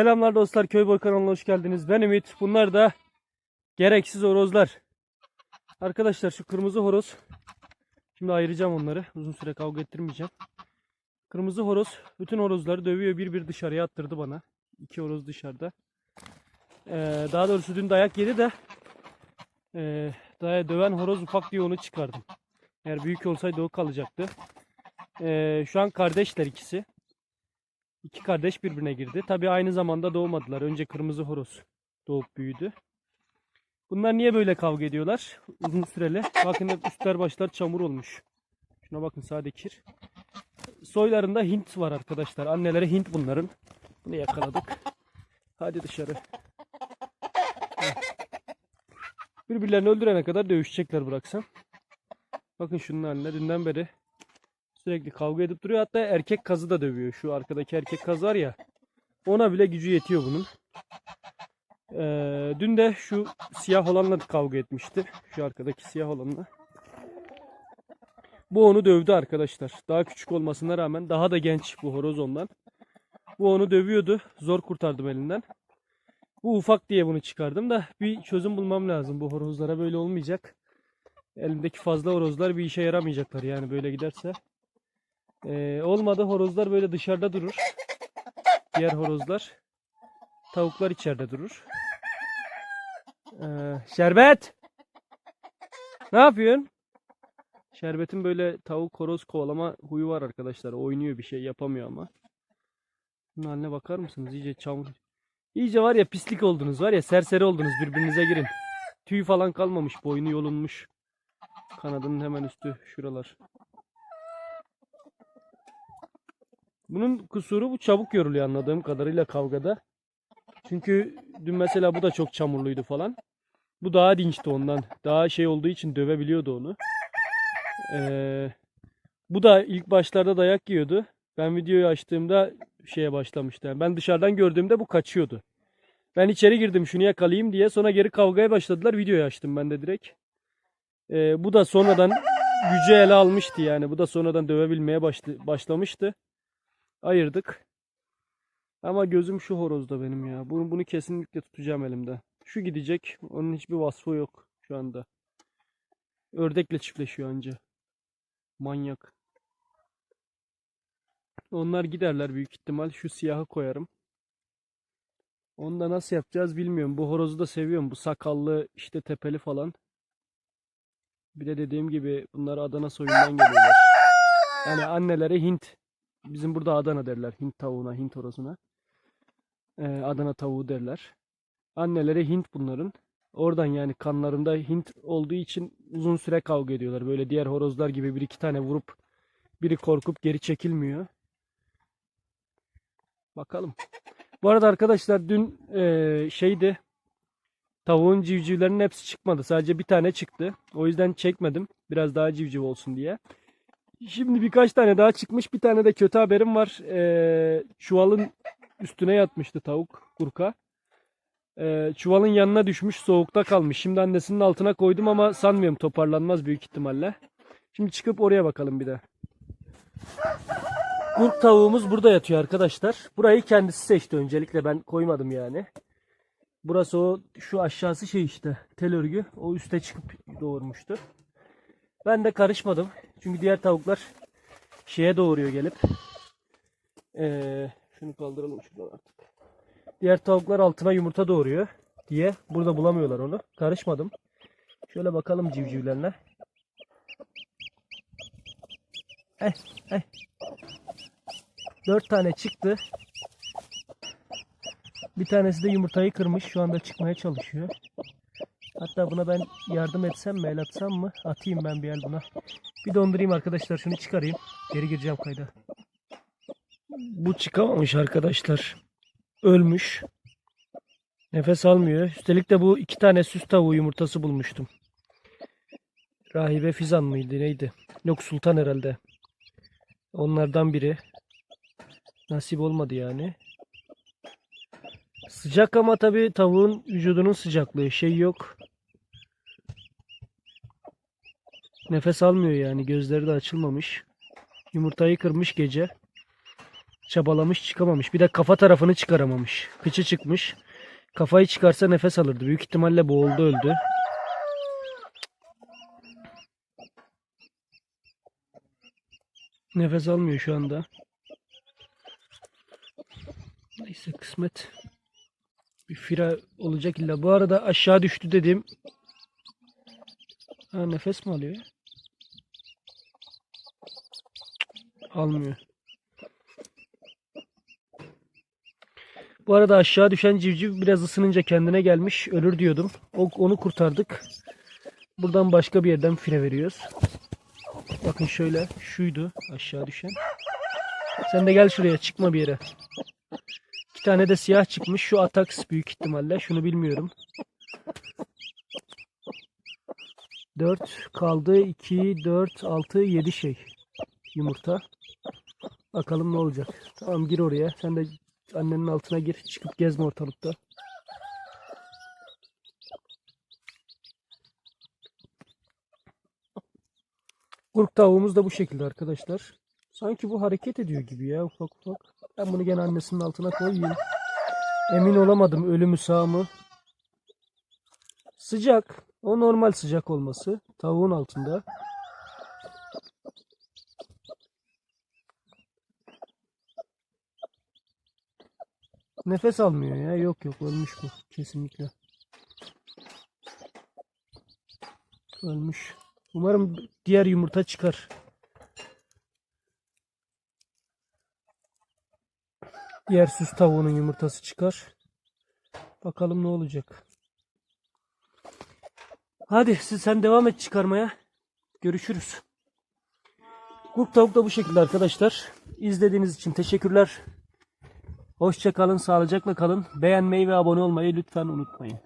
Selamlar dostlar Köy Boy kanalına hoş geldiniz. Ben Ümit. Bunlar da gereksiz horozlar. Arkadaşlar şu kırmızı horoz. Şimdi ayıracağım onları. Uzun süre kavga ettirmeyeceğim. Kırmızı horoz bütün horozları dövüyor. Bir bir dışarıya attırdı bana. İki horoz dışarıda. Ee, daha doğrusu dün dayak yedi de ee, daya döven horoz ufak diye onu çıkardım. Eğer büyük olsaydı o kalacaktı. Ee, şu an kardeşler ikisi. İki kardeş birbirine girdi. Tabi aynı zamanda doğmadılar. Önce kırmızı horoz doğup büyüdü. Bunlar niye böyle kavga ediyorlar? Uzun süreli. Bakın hep üstler başlar çamur olmuş. Şuna bakın sade kir. Soylarında Hint var arkadaşlar. Anneleri Hint bunların. Bunu yakaladık. Hadi dışarı. Birbirlerini öldürene kadar dövüşecekler bıraksam. Bakın şunun haline dünden beri Sürekli kavga edip duruyor. Hatta erkek kazı da dövüyor. Şu arkadaki erkek kaz var ya. Ona bile gücü yetiyor bunun. Ee, dün de şu siyah olanla kavga etmişti. Şu arkadaki siyah olanla. Bu onu dövdü arkadaşlar. Daha küçük olmasına rağmen daha da genç bu horoz ondan. Bu onu dövüyordu. Zor kurtardım elinden. Bu ufak diye bunu çıkardım da bir çözüm bulmam lazım. Bu horozlara böyle olmayacak. Elimdeki fazla horozlar bir işe yaramayacaklar yani böyle giderse. Ee, olmadı horozlar böyle dışarıda durur. Diğer horozlar. Tavuklar içeride durur. Ee, şerbet! Ne yapıyorsun? Şerbetin böyle tavuk horoz kovalama huyu var arkadaşlar. Oynuyor bir şey yapamıyor ama. Bunun haline bakar mısınız? İyice çamur. İyice var ya pislik oldunuz var ya serseri oldunuz birbirinize girin. Tüy falan kalmamış boynu yolunmuş. Kanadının hemen üstü şuralar. Bunun kusuru bu çabuk yoruluyor anladığım kadarıyla kavgada. Çünkü dün mesela bu da çok çamurluydu falan. Bu daha dinçti ondan. Daha şey olduğu için dövebiliyordu onu. Ee, bu da ilk başlarda dayak yiyordu. Ben videoyu açtığımda şeye başlamıştı. Yani ben dışarıdan gördüğümde bu kaçıyordu. Ben içeri girdim şunu yakalayayım diye. Sonra geri kavgaya başladılar. Videoyu açtım ben de direkt. Ee, bu da sonradan gücü ele almıştı yani. Bu da sonradan dövebilmeye başlamıştı ayırdık. Ama gözüm şu horozda benim ya. Bunu, bunu kesinlikle tutacağım elimde. Şu gidecek. Onun hiçbir vasfı yok şu anda. Ördekle çiftleşiyor anca. Manyak. Onlar giderler büyük ihtimal. Şu siyahı koyarım. Onu da nasıl yapacağız bilmiyorum. Bu horozu da seviyorum. Bu sakallı işte tepeli falan. Bir de dediğim gibi bunlar Adana soyundan geliyorlar. Yani anneleri Hint Bizim burada Adana derler. Hint tavuğuna, Hint horozuna. Ee, Adana tavuğu derler. Anneleri Hint bunların. Oradan yani kanlarında Hint olduğu için uzun süre kavga ediyorlar. Böyle diğer horozlar gibi bir iki tane vurup biri korkup geri çekilmiyor. Bakalım. Bu arada arkadaşlar dün e, şeydi tavuğun civcivlerinin hepsi çıkmadı. Sadece bir tane çıktı. O yüzden çekmedim. Biraz daha civciv olsun diye. Şimdi birkaç tane daha çıkmış. Bir tane de kötü haberim var. Ee, çuvalın üstüne yatmıştı tavuk kurka. Ee, çuvalın yanına düşmüş soğukta kalmış. Şimdi annesinin altına koydum ama sanmıyorum toparlanmaz büyük ihtimalle. Şimdi çıkıp oraya bakalım bir de. Kurk tavuğumuz burada yatıyor arkadaşlar. Burayı kendisi seçti öncelikle ben koymadım yani. Burası o şu aşağısı şey işte tel örgü. O üste çıkıp doğurmuştu. Ben de karışmadım. Çünkü diğer tavuklar şeye doğuruyor gelip. Ee, şunu kaldıralım şuradan artık. Diğer tavuklar altına yumurta doğuruyor diye burada bulamıyorlar onu. Karışmadım. Şöyle bakalım civcivlerine. Eh, eh. Dört tane çıktı. Bir tanesi de yumurtayı kırmış. Şu anda çıkmaya çalışıyor. Hatta buna ben yardım etsem mi, el atsam mı? Atayım ben bir el buna. Bir dondurayım arkadaşlar. Şunu çıkarayım. Geri gireceğim kayda. Bu çıkamamış arkadaşlar. Ölmüş. Nefes almıyor. Üstelik de bu iki tane süs tavuğu yumurtası bulmuştum. Rahibe Fizan mıydı neydi? Yok Sultan herhalde. Onlardan biri. Nasip olmadı yani. Sıcak ama tabii tavuğun vücudunun sıcaklığı şey yok. Nefes almıyor yani gözleri de açılmamış. Yumurtayı kırmış gece. çabalamış çıkamamış. Bir de kafa tarafını çıkaramamış. Kıçı çıkmış. Kafayı çıkarsa nefes alırdı. Büyük ihtimalle boğuldu öldü. Nefes almıyor şu anda. Neyse kısmet. Bir fira olacak illa. Bu arada aşağı düştü dedim. Ha nefes mi alıyor? Almıyor. Bu arada aşağı düşen civciv biraz ısınınca kendine gelmiş. Ölür diyordum. Onu kurtardık. Buradan başka bir yerden fire veriyoruz. Bakın şöyle. Şuydu aşağı düşen. Sen de gel şuraya. Çıkma bir yere. İki tane de siyah çıkmış. Şu Atax büyük ihtimalle. Şunu bilmiyorum. 4 kaldı. 2, 4, 6, 7 şey. Yumurta. Bakalım ne olacak. Tamam gir oraya. Sen de annenin altına gir. Çıkıp gezme ortalıkta. Kurk tavuğumuz da bu şekilde arkadaşlar. Sanki bu hareket ediyor gibi ya ufak ufak. Ben bunu gene annesinin altına koyayım. Emin olamadım ölü mü sağ mı. Sıcak. O normal sıcak olması. Tavuğun altında. Nefes almıyor ya. Yok yok ölmüş bu. Kesinlikle. Ölmüş. Umarım diğer yumurta çıkar. Diğer süs tavuğunun yumurtası çıkar. Bakalım ne olacak. Hadi siz sen devam et çıkarmaya. Görüşürüz. Kurt tavuk da bu şekilde arkadaşlar. İzlediğiniz için teşekkürler. Hoşça kalın, sağlıcakla kalın. Beğenmeyi ve abone olmayı lütfen unutmayın.